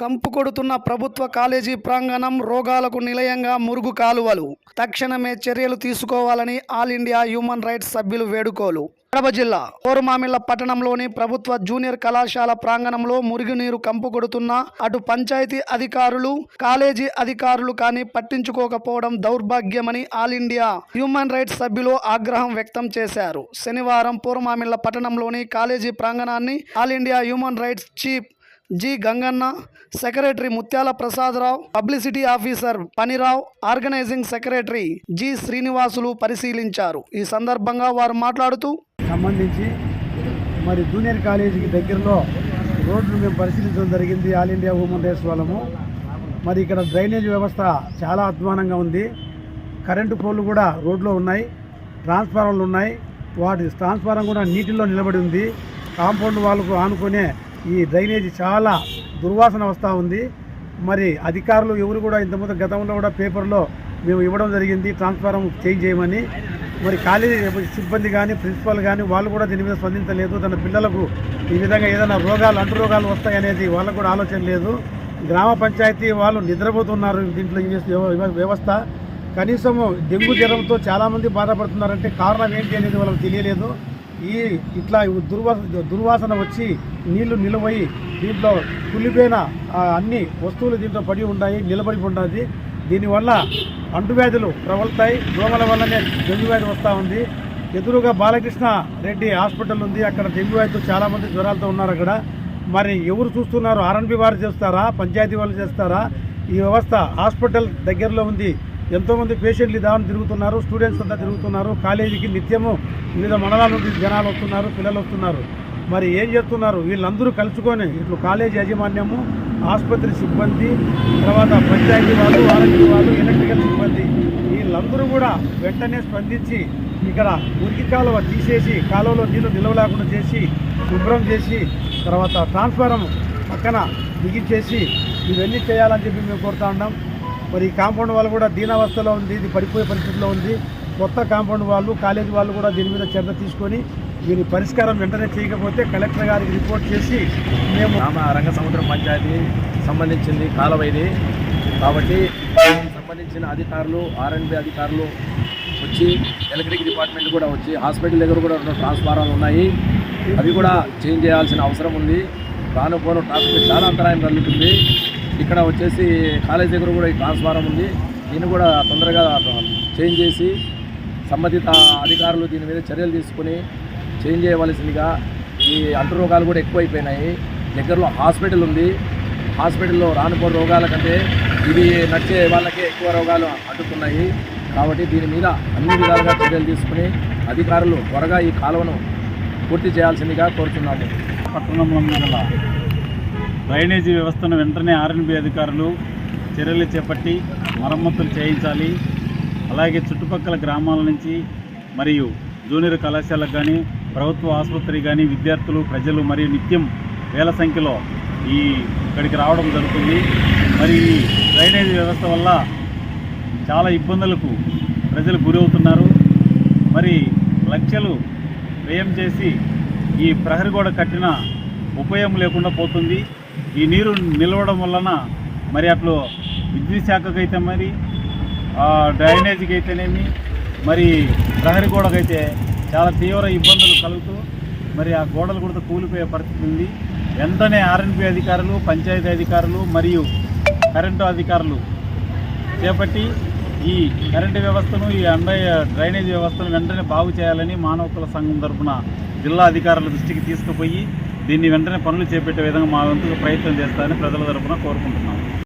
కంపు కొడుతున్న ప్రభుత్వ కాలేజీ ప్రాంగణం రోగాలకు నిలయంగా మురుగు కాలువలు. తక్షణమే చర్యలు తీసుకోవాలని ఆల్ ఇండియా హ్యూమన్ రైట్స్ సభ్యులు వేడుకోలు. కడప జిల్లా కోరుమామిళ్ళ పట్టణంలోని ప్రభుత్వ జూనియర్ కళాశాల ప్రాంగణంలో మురుగునీరు కంపు కొడుతున్న అటు పంచాయతీ అధికారులు కాలేజీ అధికారులు కానీ పట్టించుకోకపోవడం దౌర్భాగ్యమని ఆల్ ఇండియా హ్యూమన్ రైట్స్ సభ్యులు ఆగ్రహం వ్యక్తం చేశారు. శనివారం పూర్మామిళ్ళ పట్టణంలోని college ప్రాంగణాన్ని all India human rights chief G Ganganna secretary Mutyala Prasadarao publicity officer Panirao organising secretary G Srinivasulu పరిశీలించారు. ఈ సందర్భంగా వారు మాట్లాడుతూ సంబంధించి మరి జూనియర్ కాలేజీకి దగ్గరలో రోడ్లు మేము పరిశీలించడం జరిగింది. ఆల్ ఇండియా హ్యూమన్ రేస్ వాళ్ళము. మరి ఇక్కడ డ్రైనేజ్ వ్యవస్థ చాలా అధ్వానంగా ఉంది. కరెంటు పోల్లు కూడా రోడ్లో ఉన్నాయి. ట్రాన్స్ఫార్మర్లు ఉన్నాయి. వాటి ట్రాన్స్ఫారం కూడా నీటిలో నిలబడి ఉంది. కాంపౌండ్ వాళ్ళకు ఆనుకునే ఈ డ్రైనేజీ చాలా దుర్వాసన వస్తూ ఉంది. మరి అధికారులు ఎవరు కూడా ఇంతకుముందు గతంలో కూడా పేపర్లో మేము ఇవ్వడం జరిగింది. ట్రాన్స్ఫారం చేంజ్ చేయమని. మరి కాలేజీ సిబ్బంది కానీ ప్రిన్సిపల్ కానీ వాళ్ళు కూడా దీని మీద స్పందించలేదు. తన పిల్లలకు ఈ విధంగా ఏదైనా రోగాలు అంటు రోగాలు వస్తాయనేది వాళ్ళకు కూడా ఆలోచన లేదు. గ్రామ పంచాయతీ వాళ్ళు నిద్రపోతున్నారు దీంట్లో వ్యవస్థ. కనీసము డెంగ్యూ జ్వరంతో చాలామంది బాధపడుతున్నారంటే కారణం ఏంటి అనేది వాళ్ళకి తెలియలేదు. ఈ ఇట్లా దుర్వాస దుర్వాసన వచ్చి నీళ్ళు నిలబోయి దీంట్లో కుళ్ళిపోయిన అన్ని వస్తువులు దీంట్లో పడి ఉన్నాయి నిలబడి ఉన్నది దీనివల్ల అంటువ్యాధులు ప్రబలుతాయి. దోమల వల్లనే డెంగ్యూ వ్యాధి వస్తూ ఉంది. ఎదురుగా బాలకృష్ణ రెడ్డి హాస్పిటల్ ఉంది. అక్కడ డెంగ్యూ వ్యాధితో చాలామంది జ్వరాలతో ఉన్నారు అక్కడ. మరి ఎవరు చూస్తున్నారు? ఆర్ఎన్బి వారు చేస్తారా? పంచాయతీ వాళ్ళు చేస్తారా? ఈ వ్యవస్థ హాస్పిటల్ దగ్గరలో ఉంది. ఎంతోమంది పేషెంట్లు దాని తిరుగుతున్నారు స్టూడెంట్స్ అంతా తిరుగుతున్నారు కాలేజీకి నిత్యము వివిధ మండలాల నుండి జనాలు వస్తున్నారు పిల్లలు వస్తున్నారు. మరి ఏం చేస్తున్నారు? వీళ్ళందరూ కలుసుకొని ఇట్లు కాలేజీ యాజమాన్యము ఆసుపత్రి సిబ్బంది తర్వాత పంచాయతీ వాళ్ళు ఆరోగ్య వాళ్ళు ఎలక్ట్రికల్ సిబ్బంది వీళ్ళందరూ కూడా వెంటనే స్పందించి ఇక్కడ మురికి కాలువ తీసేసి కాలువలో నీళ్ళు నిల్వ లేకుండా చేసి శుభ్రం చేసి తర్వాత ట్రాన్స్ఫారం పక్కన బిగించేసి ఇవన్నీ చేయాలని చెప్పి మేము కోరుతా ఉన్నాం. మరి ఈ కాంపౌండ్ వాళ్ళు కూడా దీనావస్థలో ఉంది ఇది పడిపోయే పరిస్థితిలో ఉంది. కొత్త కాంపౌండ్ వాళ్ళు కాలేజీ వాళ్ళు కూడా దీని మీద చర్య తీసుకొని దీని పరిష్కారం వెంటనే చేయకపోతే కలెక్టర్ గారికి రిపోర్ట్ చేసి మేము రంగ సముద్రం పంచాయతీ సంబంధించింది కాలువ ఇది. కాబట్టి సంబంధించిన అధికారులు ఆర్ఎండ్బి అధికారులు వచ్చి ఎలక్ట్రిక్ డిపార్ట్మెంట్ కూడా వచ్చి హాస్పిటల్ దగ్గర కూడా రెండు ట్రాన్స్ఫారాలు ఉన్నాయి. అవి కూడా చేంజ్ చేయాల్సిన అవసరం ఉంది. రాను పోను ట్రాఫిక్ చాలా అంతరాయం కలుగుతుంది. ఇక్కడ వచ్చేసి కాలేజ్ దగ్గర కూడా ఈ ట్రాన్స్ఫారం ఉంది. దీన్ని కూడా తొందరగా చేంజ్ చేసి సంబంధిత అధికారులు దీని మీద చర్యలు తీసుకుని చేంజ్ చేయవలసిందిగా ఈ అంటు రోగాలు కూడా ఎక్కువైపోయినాయి. దగ్గరలో హాస్పిటల్ ఉంది. హాస్పిటల్లో రానుపో రోగాల కంటే ఇవి నడిచే వాళ్ళకే ఎక్కువ రోగాలు అంటుతున్నాయి. కాబట్టి దీని మీద అన్ని విధాలుగా చర్యలు తీసుకుని అధికారులు త్వరగా ఈ కాలువను పూర్తి చేయాల్సిందిగా కోరుతున్నాము. పట్టణంలో గల డ్రైనేజీ వ్యవస్థను వెంటనే ఆర్ఎన్బి అధికారులు చర్యలు చేపట్టి మరమ్మతులు చేయించాలి. అలాగే చుట్టుపక్కల గ్రామాల నుంచి మరియు జూనియర్ కళాశాలకు కానీ ప్రభుత్వ ఆసుపత్రి కానీ విద్యార్థులు ప్రజలు మరియు నిత్యం వేల సంఖ్యలో ఈ ఇక్కడికి రావడం జరుగుతుంది. మరి ఈ డ్రైనేజీ వ్యవస్థ వల్ల చాలా ఇబ్బందులకు ప్రజలు గురవుతున్నారు. మరి లక్షలు వ్యయం చేసి ఈ ప్రహరీ గోడ కట్టిన ఉపయోగం లేకుండా పోతుంది. ఈ నీరు నిలవడం వలన మరి అట్లు విద్యుత్ శాఖకైతే మరి ఆ, డ్రైనేజీకి అయితేనేమి మరి ప్రహరీ గోడకైతే చాలా తీవ్ర ఇబ్బందులు కలుగుతూ మరి ఆ గోడలు కూడా కూలిపోయే పరిస్థితి ఉంది. వెంటనే ఆర్ఎన్పి అధికారులు పంచాయతీ అధికారులు మరియు కరెంటు అధికారులు చేపట్టి ఈ కరెంటు వ్యవస్థను ఈ అండ డ్రైనేజ్ వ్యవస్థను వెంటనే బాగు చేయాలని మానవ సంఘం తరఫున జిల్లా అధికారుల దృష్టికి తీసుకుపోయి దీన్ని వెంటనే పనులు చేపట్టే విధంగా మా వంతు ప్రయత్నం చేస్తారని ప్రజల తరఫున కోరుకుంటున్నాం.